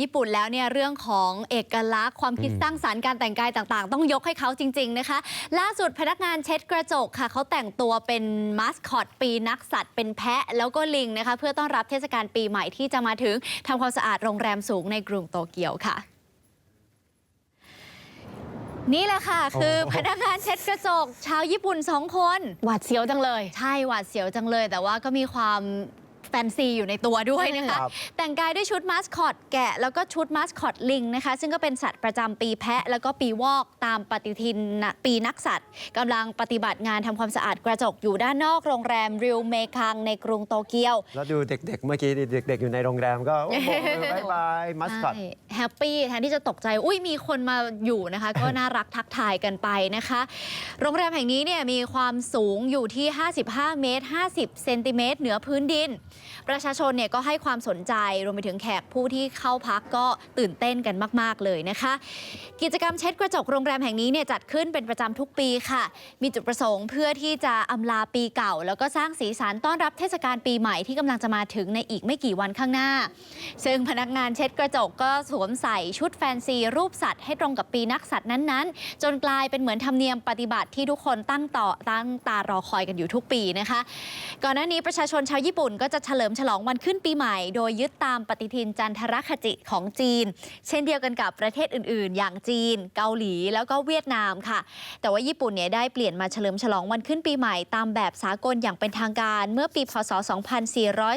ญี่ปุ่นแล้วเนี่ยเรื่องของเอกลักษณ์ความคิดอืมสร้างสารรค์การแต่งกายต่างๆ ต้องยกให้เขาจริง ๆ นะคะ ล่าสุดพนักงานเช็ดกระจกค่ะ เขาแต่งตัวเป็นมาสคอตปีนักสัตว์เป็นแพะแล้วก็ลิงนะคะ เพื่อต้อนรับเทศกาลปีใหม่ที่จะมาถึงทำความสะอาดโรงแรมสูงในกรุงโตเกียวค่ะนี่แหละค่ะ คือโอ้พนักงานเช็ดกระจก ชาวญี่ปุ่นสองคน หวาดเสียวจังเลย ใช่หวาดเสียวจังเลย แต่ว่าก็มีความ แฟนซีอยู่ในตัวด้วยนะคะ ครับ แต่งกายด้วยชุดมาสคอตแกะ แล้วก็ชุดมาสคอตลิงนะคะ ซึ่งก็เป็นสัตว์ประจำปีแพะ แล้วก็ปีวอกตามปฏิทินนะปีนักสัตว์กำลังปฏิบัติงานทำความสะอาดกระจกอยู่ด้านนอกโรงแรมริวเมคังในกรุงโตเกียว แล้วดูเด็กๆ เมื่อกี้เด็กๆ อยู่ในโรงแรมก็ โอ้โหบายบาย มัสคอต ใช่แฮปปี้แทนที่จะตกใจ อุ้ยมีคนมาอยู่นะคะ ก็น่ารักทักทายกันไปนะคะ โรงแรมแห่งนี้เนี่ยมีความสูงอยู่ที่ 55 เมตร 50 เซนติเมตรเหนือพื้นดิน ประชาชนเนี่ยก็ให้ความสนใจรวมไปถึงแขกผู้ที่เข้าพักก็ตื่นเต้นกันมาก ๆ เลยนะคะ กิจกรรมเช็ดกระจกโรงแรมแห่งนี้เนี่ยจัดขึ้นเป็นประจำทุกปีค่ะ มีจุดประสงค์เพื่อที่จะอำลาปีเก่า แล้วก็สร้างสีสันต้อนรับเทศกาลปีใหม่ที่กำลังจะมาถึงในอีกไม่กี่วันข้างหน้า ซึ่งพนักงานเช็ดกระจกก็สวมใส่ชุดแฟนซีรูปสัตว์ให้ตรงกับปีนักสัตว์นั้นๆ จนกลายเป็นเหมือนธรรมเนียมปฏิบัติที่ทุกคนตั้งต่อตั้งตารอคอยกันอยู่ทุกปีนะคะ ก่อนหน้านี้ประชาชนชาวญี่ปุ่นก็จะเฉลิมฉลองวันขึ้นปีใหม่ โดยยึดตามปฏิทินจันทรคติของจีน เช่นเดียวกันกับประเทศอื่น ๆ อย่างจีน เกาหลีแล้วก็เวียดนามค่ะ แต่ว่าญี่ปุ่นเนี่ยได้เปลี่ยนมาเฉลิมฉลองวันขึ้นปีใหม่ตามแบบสากลอย่างเป็นทางการเมื่อปีพศ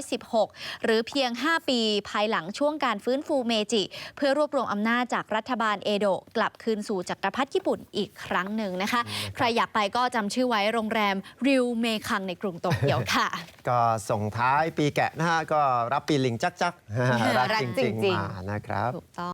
2416 หรือเพียง 5 ปี ภายหลังช่วงการฟื้นฟูเมจิเพื่อรวบรวมอำนาจจากรัฐบาลเอโดะกลับคืนสู่จักรพรรดิญี่ปุ่นอีกครั้งหนึ่งนะคะ ใครอยากไปก็จำชื่อไว้โรงแรมริวเมคังในกรุงโตเกียวค่ะ ก็ส่งท้ายปีแกะนะฮะก็รับปีลิงจักจักๆรักจจริริงงๆๆมานะครับถูกต้อง